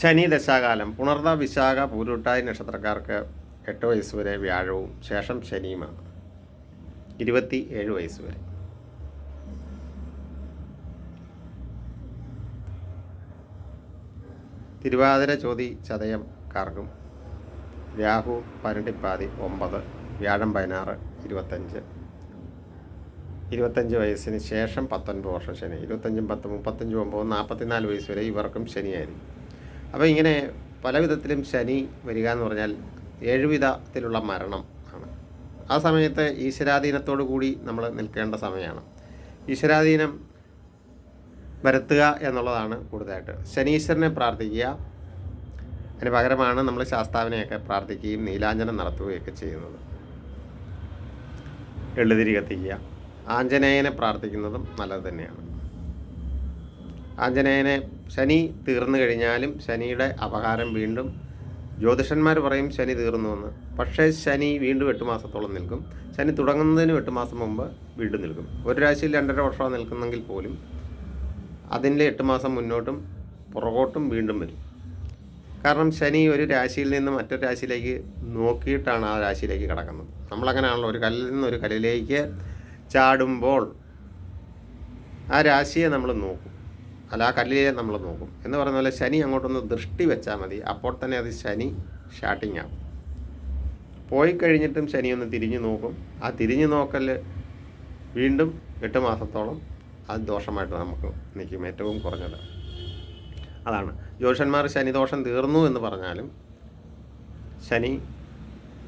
ശനി ദശാകാലം. പുണർന്ന വിശാഖ പൂരുട്ടായി നക്ഷത്രക്കാർക്ക് എട്ട് വയസ്സ് വരെ വ്യാഴവും ശേഷം ശനിയുമാണ്. ഇരുപത്തി ഏഴ് വയസ്സ് വരെ. തിരുവാതിര ചോതി ചതയം ചതയംകാർക്കും രാഹു പരണ്ടിപ്പാതി ഒമ്പത് വ്യാഴം പതിനാറ് ഇരുപത്തഞ്ച്. ഇരുപത്തഞ്ച് വയസ്സിന് ശേഷം പത്തൊൻപത് വർഷം ശനി. ഇരുപത്തഞ്ചും പത്ത് മുപ്പത്തഞ്ചും ഒമ്പതും നാൽപ്പത്തിനാല് വയസ്സ് വരെ ഇവർക്കും ശനിയായിരിക്കും. അപ്പോൾ ഇങ്ങനെ പല വിധത്തിലും ശനി വരിക എന്ന് പറഞ്ഞാൽ ഏഴുവിധത്തിലുള്ള മരണം ആണ്. ആ സമയത്ത് ഈശ്വരാധീനത്തോടു കൂടി നമ്മൾ നിൽക്കേണ്ട സമയമാണ്. ഈശ്വരാധീനം വരുത്തുക എന്നുള്ളതാണ് കൂടുതലായിട്ട്. ശനീശ്വരനെ പ്രാർത്ഥിക്കുക. അതിന് പകരമാണ് നമ്മൾ ശാസ്താവിനെയൊക്കെ പ്രാർത്ഥിക്കുകയും നീലാഞ്ജനം നടത്തുകയൊക്കെ ചെയ്യുന്നത്. എള്ളുതിരി കത്തിക്കുക. ആഞ്ജനേയനെ പ്രാർത്ഥിക്കുന്നതും നല്ലത് തന്നെയാണ്. ആഞ്ജനേയനെ ശനി തീർന്നു കഴിഞ്ഞാലും ശനിയുടെ അപകാരം വീണ്ടും ജ്യോതിഷന്മാർ പറയും ശനി തീർന്നു എന്ന്. പക്ഷേ ശനി വീണ്ടും എട്ട് മാസത്തോളം നിൽക്കും. ശനി തുടങ്ങുന്നതിന് എട്ട് മാസം മുമ്പ് വീണ്ടും നിൽക്കും. ഒരു രാശിയിൽ രണ്ടര വർഷം നിൽക്കുന്നെങ്കിൽ പോലും അതിന്റെ എട്ട് മാസം മുന്നോട്ടും പുറകോട്ടും വീണ്ടും വരും. കാരണം ശനി ഒരു രാശിയിൽ നിന്ന് മറ്റൊരു രാശിയിലേക്ക് നോക്കിയിട്ടാണ് ആ രാശിയിലേക്ക് കിടക്കുന്നത്. നമ്മളങ്ങനെയാണല്ലോ ഒരു കല്ലിൽ നിന്ന് ഒരു കല്ലിലേക്ക് ചാടുമ്പോൾ ആ രാശിയെ നമ്മൾ നോക്കും. അല്ല ആ കല്ലിലെ നമ്മൾ നോക്കും. എന്ന് പറയുന്ന പോലെ ശനി അങ്ങോട്ടൊന്ന് ദൃഷ്ടി വെച്ചാൽ മതി. അപ്പോൾ തന്നെ അത് ശനി ഷാട്ടിങ് ആവും. പോയി കഴിഞ്ഞിട്ടും ശനി ഒന്ന് തിരിഞ്ഞു നോക്കും. ആ തിരിഞ്ഞു നോക്കൽ വീണ്ടും എട്ട് മാസത്തോളം അത് ദോഷമായിട്ട് നമുക്ക് നിൽക്കും. ഏറ്റവും കുറഞ്ഞത്. അതാണ്. ജ്യോതിഷന്മാർ ശനിദോഷം തീർന്നു എന്ന് പറഞ്ഞാലും ശനി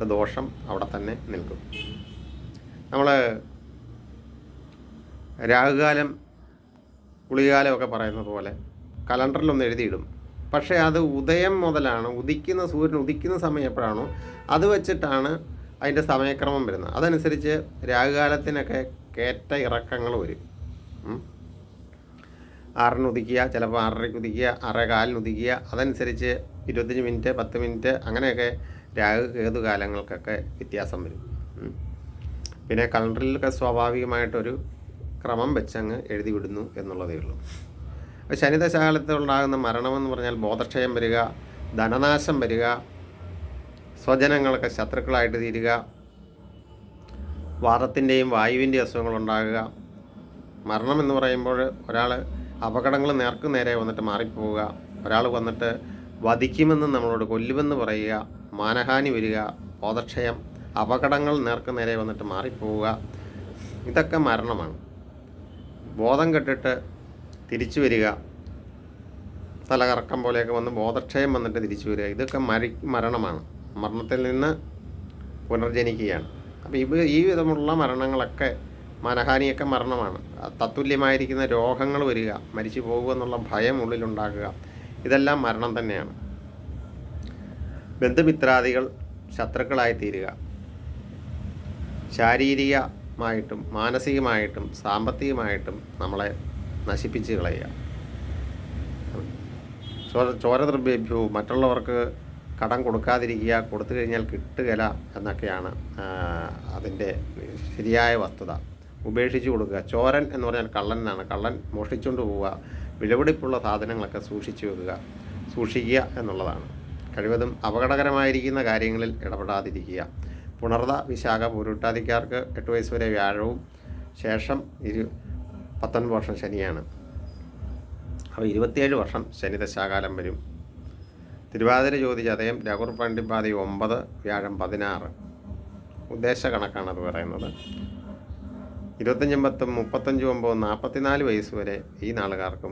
ദോഷം അവിടെ തന്നെ നിൽക്കും. നമ്മൾ രാഹുകാലം കുളികാലമൊക്കെ പറയുന്നത് പോലെ കലണ്ടറിലൊന്ന് എഴുതിയിടും പക്ഷേ അത് ഉദയം മുതലാണ് ഉദിക്കുന്ന സൂര്യൻ ഉദിക്കുന്ന സമയം എപ്പോഴാണോ അത് വെച്ചിട്ടാണ് അതിന്റെ സമയക്രമം വരുന്നത് അതനുസരിച്ച് രാഹുകാലത്തിനൊക്കെ കേറ്റ ഇറക്കങ്ങൾ വരും. ആറിന് ഉദിക്കുക ചിലപ്പോൾ ആറരയ്ക്ക് ഉദിക്കുക ആറേ കാലിന് ഉദിക്കുക അതനുസരിച്ച് ഇരുപത്തഞ്ച് മിനിറ്റ് പത്ത് മിനിറ്റ് അങ്ങനെയൊക്കെ രാഹു കേതു കാലങ്ങൾക്കൊക്കെ വ്യത്യാസം വരും. പിന്നെ കലണ്ടറിലൊക്കെ സ്വാഭാവികമായിട്ടൊരു ക്രമം വെച്ചങ്ങ് എഴുതി വിടുന്നു എന്നുള്ളതേ ഉള്ളൂ. അപ്പോൾ ശനിദശാകാലത്ത് ഉണ്ടാകുന്ന മരണമെന്ന് പറഞ്ഞാൽ ബോധക്ഷയം വരിക ധനനാശം വരിക സ്വജനങ്ങളൊക്കെ ശത്രുക്കളായിട്ട് തീരുക വാദത്തിന്റെയും വായുവിന്റെയും അസുഖങ്ങൾ ഉണ്ടാകുക. മരണം എന്ന് പറയുമ്പോൾ ഒരാൾ അപകടങ്ങൾ നേർക്ക് നേരെ വന്നിട്ട് മാറിപ്പോവുക ഒരാൾ വന്നിട്ട് വധിക്കുമെന്ന് നമ്മളോട് കൊല്ലുമെന്ന് പറയുക മാനഹാനി വരിക ബോധക്ഷയം അപകടങ്ങൾ നേർക്ക് നേരെ വന്നിട്ട് മാറിപ്പോവുക. ഇതൊക്കെ മരണമാണ്. ബോധം കെട്ടിട്ട് തിരിച്ചു വരിക. തലകറക്കം പോലെയൊക്കെ വന്ന് ബോധക്ഷയം വന്നിട്ട് തിരിച്ചു വരിക. ഇതൊക്കെ മരി മരണമാണ്. മരണത്തിൽ നിന്ന് പുനർജനിക്കുകയാണ്. അപ്പോൾ ഇവ ഈ വിധമുള്ള മരണങ്ങളൊക്കെ മനഹാനിയൊക്കെ മരണമാണ്. തത്തുല്യമായിരിക്കുന്ന രോഗങ്ങൾ വരിക മരിച്ചു പോകുക എന്നുള്ള ഭയം ഉള്ളിലുണ്ടാക്കുക ഇതെല്ലാം മരണം തന്നെയാണ്. ബന്ധുമിത്രാദികൾ ശത്രുക്കളായി തീരുക ശാരീരികമായിട്ടും മാനസികമായിട്ടും സാമ്പത്തികമായിട്ടും നമ്മളെ നശിപ്പിച്ച് കളയുക. ചോര ചോരദ്രവ്യഭ്യവും മറ്റുള്ളവർക്ക് കടം കൊടുക്കാതിരിക്കുക കൊടുത്തു കഴിഞ്ഞാൽ കിട്ടുകയില്ല എന്നൊക്കെയാണ് അതിന്റെ ശരിയായ വസ്തുത. ഉപേക്ഷിച്ച് കൊടുക്കുക. ചോരൻ എന്ന് പറഞ്ഞാൽ കള്ളൻ എന്നാണ്. കള്ളൻ മോഷ്ടിച്ചുകൊണ്ട് പോവുക. വിലപിടിപ്പുള്ള സാധനങ്ങളൊക്കെ സൂക്ഷിച്ചു വെക്കുക. സൂക്ഷിക്കുക എന്നുള്ളതാണ്. കഴിവതും അപകടകരമായിരിക്കുന്ന കാര്യങ്ങളിൽ ഇടപെടാതിരിക്കുക. പുണർത വിശാഖ പൂരുട്ടാതിക്കാർക്ക് എട്ട് വയസ്സ് വരെ വ്യാഴവും ശേഷം ഇരു പത്തൊൻപത് വർഷം ശനിയാണ്. അപ്പോൾ ഇരുപത്തിയേഴ് വർഷം ശനി ദശാകാലം വരും. തിരുവാതിര ജ്യോതി ചതയം ലഹുർ പണ്ടിപ്പാതി ഒമ്പത് വ്യാഴം പതിനാറ്. ഉദ്ദേശ കണക്കാണ് അത് പറയുന്നത്. ഇരുപത്തഞ്ചും പത്തും മുപ്പത്തഞ്ചും ഒമ്പതും നാൽപ്പത്തിനാല് വയസ്സ് വരെ ഈ നാളുകാർക്കും